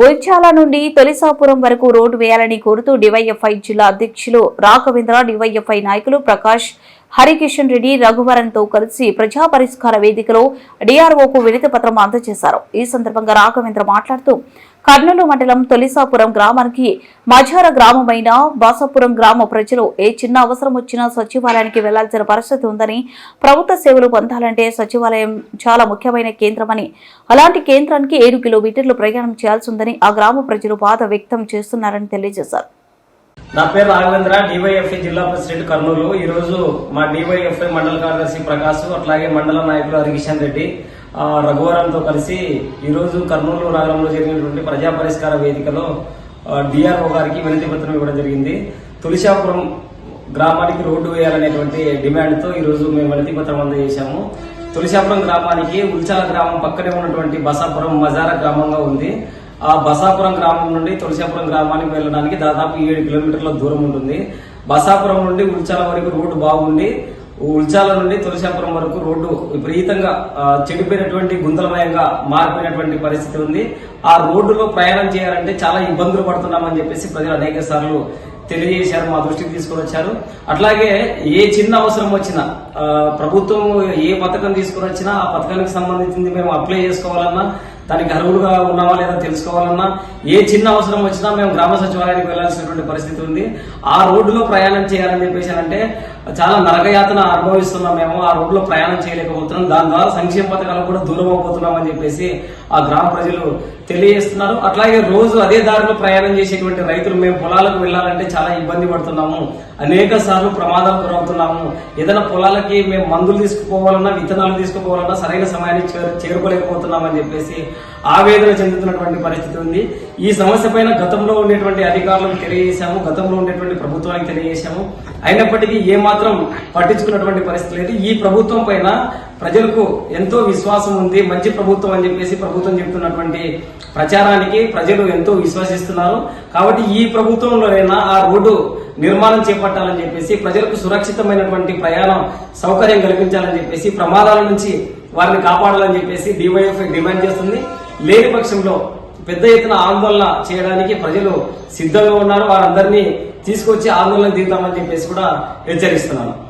ఉల్చాల నుండి తొలిసాపురం వరకు రోడ్డు వేయాలని కోరుతూ డివైఎఫ్ఐ జిల్లా అధ్యక్షులు రాఘవేంద్ర డివైఎఫ్ఐ నాయకులు ప్రకాష్ హరికిషన్ రెడ్డి రఘువరన్తో కలిసి ప్రజా పరిష్కార వేదికలో డిఆర్ఓకు వినతి పత్రం అందజేశారు. ఈ సందర్భంగా రాఘవేంద్ర మాట్లాడుతూ కర్నూలు మండలం తొలిసాపురం గ్రామానికి మజార గ్రామమైన బాసాపురం గ్రామ ప్రజలు ఏ చిన్న అవసరం వచ్చినా సచివాలయానికి వెళ్ళాల్సిన పరిస్థితి ఉందని ప్రభుత్వ సేవలు పొందాలంటే సచివాలయం చాలా ముఖ్యమైన కేంద్రమని అలాంటి కేంద్రానికి ఏడు కిలోమీటర్లు ప్రయాణం చేయాల్సి ఉందని ఆ గ్రామ ప్రజలు బాధ వ్యక్తం చేస్తున్నారని తెలియజేశారు. నా పేరు రాఘవేంద్ర డివైఎఫ్ఐ జిల్లా ప్రెసిడెంట్ కర్నూలు. ఈ రోజు మా డివైఎఫ్ఐ మండల కార్యదర్శి ప్రకాష్ అట్లాగే మండల నాయకులు హరికిషన్ రెడ్డి రఘువరంతో కలిసి ఈ రోజు కర్నూలు నగరంలో జరిగినటువంటి ప్రజా పరిష్కార వేదికలో డిఆర్ఓ గారికి వినతి పత్రం ఇవ్వడం జరిగింది. తులసాపురం గ్రామానికి రోడ్డు వేయాలనేటువంటి డిమాండ్తో ఈ రోజు మేము వినతి పత్రం అందజేశాము. తులసాపురం గ్రామానికి ఉల్చాల గ్రామం పక్కనే ఉన్నటువంటి బసాపురం మజారా గ్రామంగా ఉంది. ఆ బసాపురం గ్రామం నుండి తులసాపురం గ్రామానికి వెళ్ళడానికి దాదాపు ఏడు కిలోమీటర్ల దూరం ఉంటుంది. బసాపురం నుండి ఉల్చాల వరకు రోడ్డు బాగుండి ఉల్చాల నుండి తులసాపురం వరకు రోడ్డు విపరీతంగా చెడిపోయినటువంటి గుంతలమయంగా మారిపోయినటువంటి పరిస్థితి ఉంది. ఆ రోడ్డులో ప్రయాణం చేయాలంటే చాలా ఇబ్బందులు పడుతున్నామని చెప్పేసి ప్రజలు అనేక సార్లు తెలియజేశారు మా దృష్టికి తీసుకొని వచ్చారు. అట్లాగే ఏ చిన్న అవసరం వచ్చినా ప్రభుత్వం ఏ పథకం తీసుకొని వచ్చినా ఆ పథకానికి సంబంధించింది మేము అప్లై చేసుకోవాలన్నా దానికి అర్హులుగా ఉన్నామా లేదా తెలుసుకోవాలన్నా ఏ చిన్న అవసరం వచ్చినా మేము గ్రామ సచివాలయానికి వెళ్ళాల్సినటువంటి పరిస్థితి ఉంది. ఆ రోడ్డులో ప్రయాణం చేయాలని చెప్పేసి అంటే చాలా నరకయాతన అనుభవిస్తున్నాం మేము. ఆ రోడ్లో ప్రయాణం చేయలేకపోతున్నాం. దాని ద్వారా సంక్షేమ పథకాలు కూడా దూరం అయిపోతున్నాం అని చెప్పేసి ఆ గ్రామ ప్రజలు తెలియజేస్తున్నారు. అట్లాగే రోజు అదే దారిలో ప్రయాణం చేసేటువంటి రైతులు మేము పొలాలకు వెళ్ళాలంటే చాలా ఇబ్బంది పడుతున్నాము. అనేక సార్లు ప్రమాదాలు గురవుతున్నాము. ఏదైనా పొలాలకి మేము మందులు తీసుకుపోవాలన్నా విత్తనాలు తీసుకుపోవాలన్నా సరైన సమయానికి చేరుకోలేకపోతున్నామని చెప్పేసి ఆవేదన చెందుతున్నటువంటి పరిస్థితి ఉంది. ఈ సమస్య పైన గతంలో ఉండేటువంటి అధికారులకు తెలియజేశాము. గతంలో ఉండేటువంటి ప్రభుత్వానికి తెలియజేశాము. అయినప్పటికీ ఏమాత్రం పట్టించుకున్నటువంటి పరిస్థితి లేదు. ఈ ప్రభుత్వం పైన ప్రజలకు ఎంతో విశ్వాసం ఉంది మంచి ప్రభుత్వం అని చెప్పేసి ప్రభుత్వం చెప్తున్నటువంటి ప్రచారానికి ప్రజలు ఎంతో విశ్వసిస్తున్నారు. కాబట్టి ఈ ప్రభుత్వంలోనైనా ఆ రోడ్డు నిర్మాణం చేపట్టాలని చెప్పేసి ప్రజలకు సురక్షితమైనటువంటి ప్రయాణం సౌకర్యం కల్పించాలని చెప్పేసి ప్రమాదాల నుంచి వారిని కాపాడాలని చెప్పేసి డివైఎఫ్ఐ డిమాండ్ చేస్తుంది. లేని పక్షంలో పెద్ద ఎత్తున ఆందోళన చేయడానికి ప్రజలు సిద్ధంగా ఉన్నారు. వారందరినీ తీసుకొచ్చి ఆందోళన దిగుతామని చెప్పేసి కూడా హెచ్చరిస్తున్నాను.